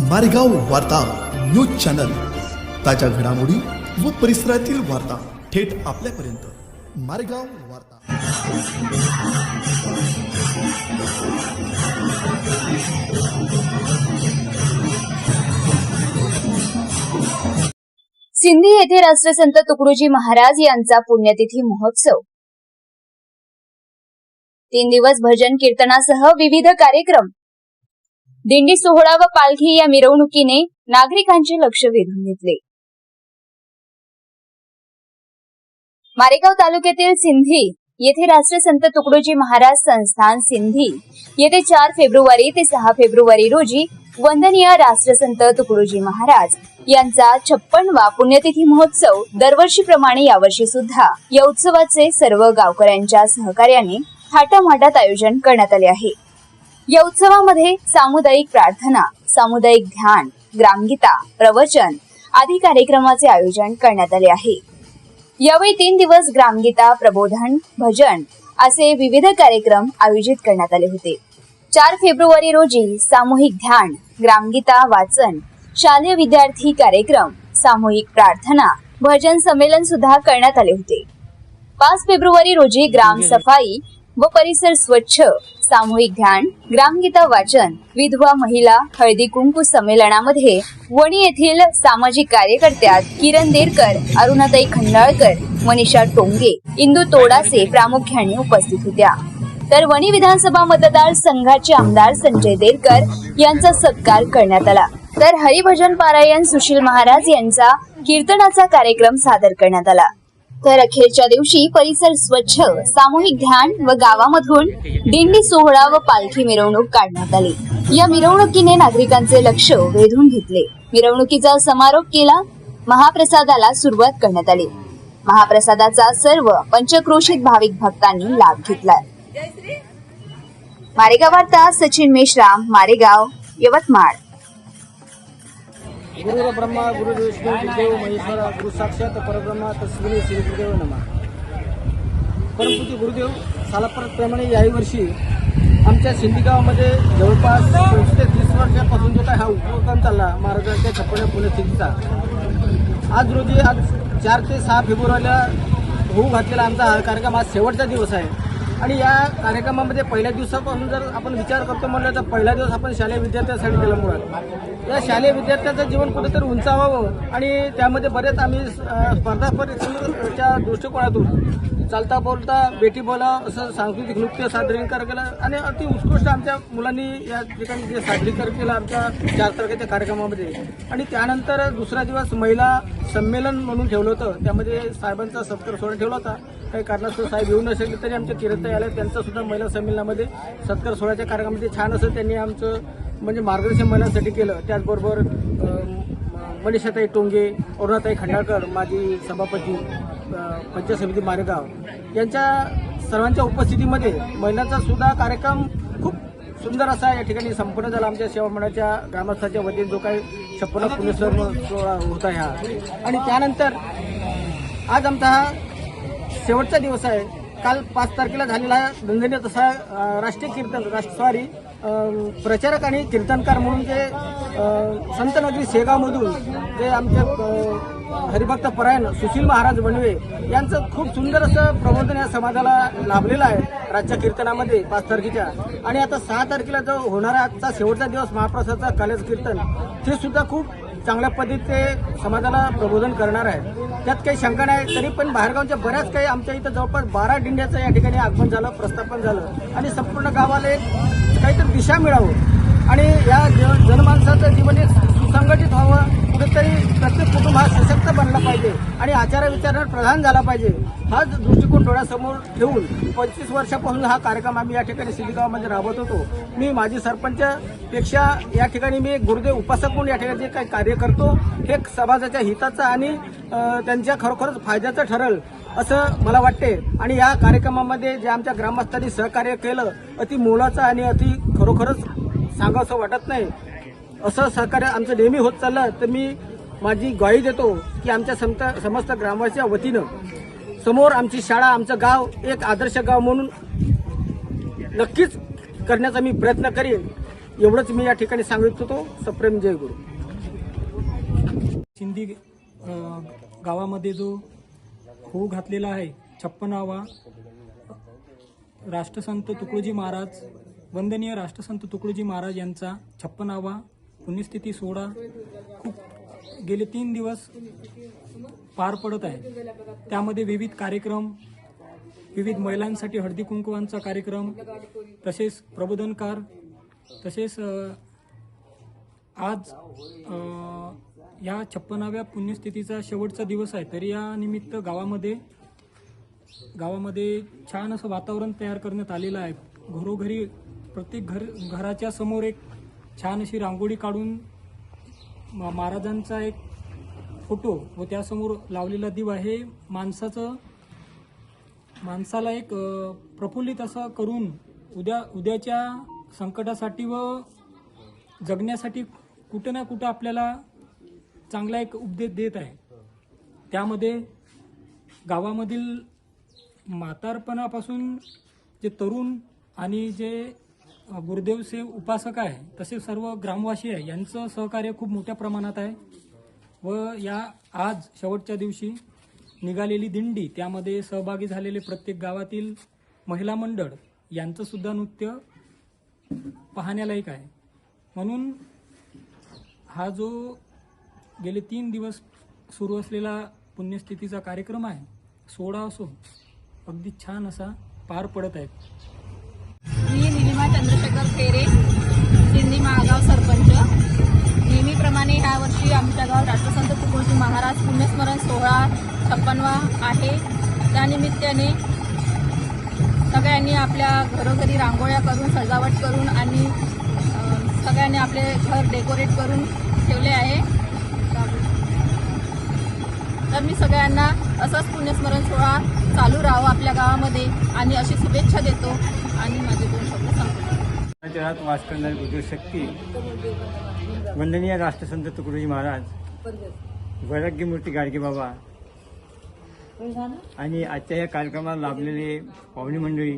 मारेगाव वार्ता news channel. ताज्या घडामोडी व परिसरातील वार्ता थेट आपल्यापर्यंत. मारेगाव वार्ता. सिंधी येथे राष्ट्रसंत तुकडोजी महाराज यांचा पुण्यतिथी महोत्सव. तीन दिवस भजन कीर्तनासह विविध कार्यक्रम. दिंडी सोहळा व पालखी या मिरवणुकीने नागरिकांचे लक्ष वेधून घेतले. मारेगाव तालुक्यातील सिंधी येथे राष्ट्रसंत तुकडोजी महाराज संस्थान सिंधी येथे चार फेब्रुवारी ते सहा फेब्रुवारी रोजी वंदनीय राष्ट्रसंत तुकडोजी महाराज यांचा छप्पनवा पुण्यतिथी महोत्सव दरवर्षीप्रमाणे यावर्षी सुद्धा या उत्सवाचे सर्व गावकऱ्यांच्या सहकार्याने थाटामाटात आयोजन करण्यात आले आहे. या उत्सवामध्ये सामुदायिक प्रार्थना सामुदायिक ध्यान ग्रामगीता प्रवचन आदी कार्यक्रमाचे आयोजन करण्यात आले आहे. यावेळी तीन दिवस ग्रामगीता प्रबोधन भजन असे विविध कार्यक्रम आयोजित करण्यात आले होते. चार फेब्रुवारी रोजी सामूहिक ध्यान ग्रामगीता वाचन शालेय विद्यार्थी कार्यक्रम सामूहिक प्रार्थना भजन संमेलन सुद्धा करण्यात आले होते. पाच फेब्रुवारी रोजी ग्राम सफाई व परिसर स्वच्छ सामूहिक ध्यान ग्रामगीता वाचन विधवा महिला हळदी कुंकू संमेलनामध्ये वणी येथील सामाजिक कार्यकर्त्या किरण देरकर अरुणाताई खंडाळकर मनीषा टोंगे इंदू तोडासे प्रामुख्याने उपस्थित होत्या. तर वणी विधानसभा मतदार संघाचे आमदार संजय देरकर यांचा सत्कार करण्यात आला. तर हरिभजन पारायण सुशील महाराज यांचा कीर्तनाचा कार्यक्रम सादर करण्यात आला. तर अखेरच्या दिवशी परिसर स्वच्छ सामूहिक ध्यान व गावामधून दिंडी सोहळा व पालखी मिरवणूक काढण्यात आली. या मिरवणुकीने नागरिकांचे लक्ष वेधून घेतले. मिरवणुकीचा समारोप केला महाप्रसादाला सुरुवात करण्यात आली. महाप्रसादाचा सर्व पंचक्रोशीत भाविक भक्तांनी लाभ घेतला. मारेगाव वार्ता सचिन मेश्राम मारेगाव यवतमाळ. गुरुर ब्रह्मा गुरु विष्णू गुरुदेव महेश्वर गुरु साक्षात परब्रह्मा तस्मिनी श्री गुरुदेव नमा. परंतु गुरुदेव सालाप्रमाणे याही वर्षी आमच्या सिंधीगावामध्ये जवळपास पंचवीस ते तीस वर्षापासून जो काय हा उपक्रम चालला महाराजांच्या छप्पन पुण्यतिथीचा आज रोजी आज चार ते सहा फेब्रुवारीला होऊ घातलेला आमचा हा कार्यक्रम आज शेवटचा दिवस आहे. आणि या कार्यक्रमामध्ये पहिल्या दिवसापासून जर आपण विचार करतो म्हटलं तर पहिला दिवस आपण शालेय विद्यार्थ्यांसाठी दिला मुळात. या शालेय विद्यार्थ्यांचं जीवन कुठेतरी उंचावावं आणि त्यामध्ये बरेच आम्ही स्पर्धा परीक्षेच्या दृष्टिकोनातून चालता बोलता बेटी बोला असं सांस्कृतिक नृत्य सादरीकरण केलं आणि अति उत्कृष्ट आमच्या मुलांनी या ठिकाणी जे सादरीकरण केलं आमच्या चार तारखेच्या कार्यक्रमामध्ये. आणि त्यानंतर दुसरा दिवस महिला संमेलन म्हणून ठेवलं होतं. त्यामध्ये साहेबांचा सत्कार सोहळा ठेवला होता. काही कारणास्तव साहेब येऊ नसेल तरी आमच्या किरतताई आल्या त्यांचा सुद्धा महिला संमेलनामध्ये सत्कार सोहळ्याच्या कार्यक्रमामध्ये छान असं त्यांनी आमचं म्हणजे मार्गदर्शन महिलांसाठी केलं. त्याचबरोबर मनीषाताई टोंगे अरुणाताई खंडाळकर माजी सभापती पंचायत समिती मारेगाव यांच्या सर्वांच्या उपस्थितीमध्ये महिलांचा सुद्धा कार्यक्रम खूप सुंदर असा या ठिकाणी संपन्न झाला. आमच्या सेवा मंडळाच्या ग्रामस्थाच्या वतीने जो काही छप्पन पुण्यस्वर सोहळा होता ह्या आणि त्यानंतर आज आमचा हा शेवटचा दिवस आहे. काल पाच तारखेला झालेला हा दंदनीय तसा राष्ट्रीय कीर्तन राष्ट्र सॉरी प्रचारक आणि कीर्तनकार म्हणून जे संत नगरी शेगावमधून जे आमचे हरिभक्त परायण सुशील महाराज बनवे यांचं खूप सुंदर असं प्रबोधन या समाजाला लाभलेलं आहे राजच्या कीर्तनामध्ये पाच तारखेच्या. आणि आता सहा तारखेला जो होणारा आजचा शेवटचा दिवस महाप्रसादचा कालेज कीर्तन ते सुद्धा खूप चांगल्या पद्धतीचे समाजाला प्रबोधन करणार आहे त्यात काही शंका नाही तरी पण बाहेरगावच्या बऱ्याच काही आमच्या इथं जवळपास बारा दिंड्याचं या ठिकाणी आगमन झालं प्रस्थापन झालं. आणि संपूर्ण गावाला एक काहीतरी दिशा मिळावं. आणि या जन- जनमानसाचं जीवन एक सुसंघटित व्हावं कुठेतरी प्रत्येक कुटुंब हा सशक्त बनला पाहिजे आणि आचार प्रधान झाला पाहिजे हाच दृष्टिकोन डोळ्यासमोर ठेवून पंचवीस वर्षापासून हा कार्यक्रम आम्ही या ठिकाणी सिद्धिगावामध्ये राबवत होतो. मी माजी सरपंचपेक्षा या ठिकाणी मी गुरुदेव उपासक म्हणून या ठिकाणी जे काही कार्य करतो हे समाजाच्या हिताचं आणि त्यांच्या खरोखरच फायद्याचं ठरेल असं मला वाटते. आणि या कार्यक्रमामध्ये जे आमच्या ग्रामस्थांनी सहकार्य केलं अति मोलाचं आणि अति खरोखरच सांगावंसं वाटत नाही. असं सहकार्य आमचं नेहमी होत चाललं तर मी माझी ग्वाही देतो की आमच्या समत समस्त ग्रामवासीच्या वतीनं समोर आमची शाळा आमचं गाव एक आदर्श गाव म्हणून नक्कीच करण्याचा मी प्रयत्न करेन. एवढंच मी या ठिकाणी सांगित होतो सप्रेम जय गुरु. सिंधी गावामध्ये जो हो घातलेला आहे छप्पनावा राष्ट्रसंत तुकडोजी महाराज वंदनीय राष्ट्रसंत तुकडोजी महाराज यांचा छप्पनावा पुण्यस्थिती सोडा. खूप गेले तीन दिवस पार पडत आहे. त्यामध्ये विविध कार्यक्रम विविध महिलांसाठी हळदी कुंकवांचा कार्यक्रम तसेच प्रबोधनकार तसेच आज या छप्पनाव्या पुण्यस्थितीचा शेवटचा दिवस आहे. तरी या निमित्त गावामध्ये गावामध्ये छान असं वातावरण तयार करण्यात आलेलं आहे. घरोघरी प्रत्येक घर घराच्या समोर एक छान अशी रांगोळी काढून म- महाराजांचा एक फोटो व त्यासमोर लावलेला दिवा हे माणसाचं माणसाला एक प्रफुल्लित असं करून उद्या उद्याच्या संकटासाठी व जगण्यासाठी कुठं ना कुठं आपल्याला चांगला एक उपदेश देत आहे. त्यामध्ये गावामधील म्हातारपणापासून जे तरुण आणि जे अ, गुरुदेवचे उपासक आहे तसे सर्व ग्रामवासी आहे यांचं सहकार्य खूप मोठ्या प्रमाणात आहे. व या आज शेवटच्या दिवशी निघालेली दिंडी त्यामध्ये सहभागी झालेले प्रत्येक गावातील महिला मंडळ यांचं सुद्धा नृत्य पाहण्यालायक आहे. म्हणून हा जो गेले तीन दिवस सुरू असलेला पुण्यस्थितीचा कार्यक्रम आहे सोहळा असो अगदी छान असा पार पडत आहे. चंद्रशेखर सिंधी महागाव सरपंच. नेहमीप्रमाणे ह्यावर्षी आमच्या गाव राष्ट्रसंत तुकडोजी महाराज पुण्यस्मरण सोहळा छप्पनवा आहे. त्यानिमित्ताने सगळ्यांनी आपल्या घरोघरी रांगोळ्या करून सजावट करून आणि सगळ्यांनी आपले घर डेकोरेट करून ठेवले आहे. तर मी सगळ्यांना असंच पुण्यस्मरण सोहळा चालू राहावं आपल्या गावामध्ये आणि अशी शुभेच्छा देतो. आणि माझे दोन वास करणारी बुद्ध शक्ती वंदनीय राष्ट्रसंत तुकडोजी महाराज वैराग्यमूर्ती गाडगे बाबा आणि आजच्या या कार्यक्रमाला लाभलेले पाहुणे मंडळी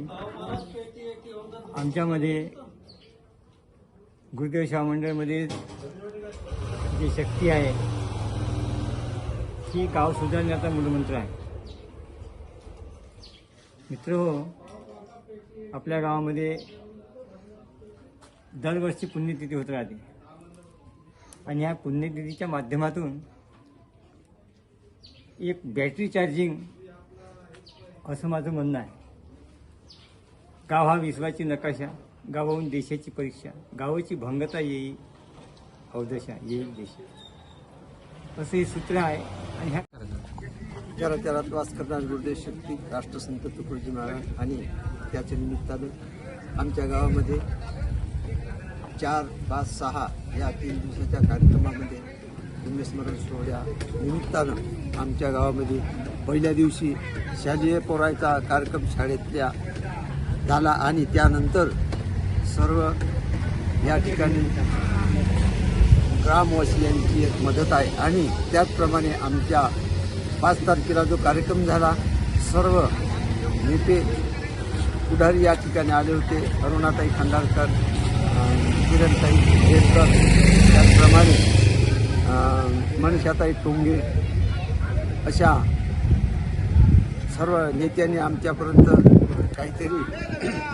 आमच्यामध्ये गुरुदेव शाह मंडळमध्ये जी शक्ती आहे ती गाव सुधारण्याचा मूलमंत्र आहे. मित्र हो आपल्या गावामध्ये दरवर्षी पुण्यतिथी होत राहते. आणि ह्या पुण्यतिथीच्या माध्यमातून एक बॅटरी चार्जिंग असं माझं म्हणणं आहे. गाव हा विश्वाची नकाशा गावाहून देशाची परीक्षा गावाची भंगता येईल अवदशा येईल देशा असं हे सूत्र आहे. आणि ह्या चराचरात वास करणार गुरुदेव शक्ती राष्ट्रसंत तुकडोजी महाराज आणि त्याच्या निमित्तानं आमच्या गावामध्ये चार पाच सहा या तीन दिवसाच्या कार्यक्रमामध्ये पुण्यस्मरण सोहळ्या निमित्तानं आमच्या गावामध्ये पहिल्या दिवशी शालेय पोरायचा कार्यक्रम शाळेतल्या झाला आणि त्यानंतर सर्व या ठिकाणी ग्रामवासियांची एक मदत आहे. आणि त्याचप्रमाणे आमच्या पाच तारखेला जो कार्यक्रम झाला सर्व नेते पुढारी या ठिकाणी आले होते. अरुणाताई खंडाळकर किरणताई केळकर त्याचप्रमाणे अं, मनीषाताई टोंगे अशा सर्व नेत्यांनी आमच्यापर्यंत काहीतरी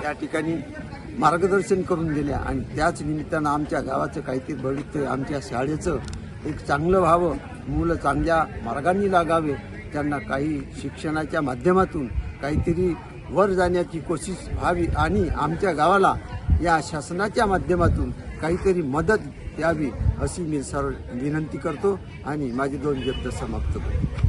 त्या ठिकाणी मार्गदर्शन करून दिल्या आणि त्याच निमित्तानं आमच्या गावाचं काहीतरी भविष्य आमच्या शाळेचं एक चांगलं व्हावं मुलं चांगल्या मार्गांनी लागावे त्यांना काही शिक्षणाच्या माध्यमातून काहीतरी वर जाण्याची कोशिश व्हावी आणि आमच्या गावाला या शासनाच्या माध्यमातून काहीतरी मदत द्यावी अशी मी सर्व विनंती करतो आणि माझे दोन शब्द समाप्त करतो.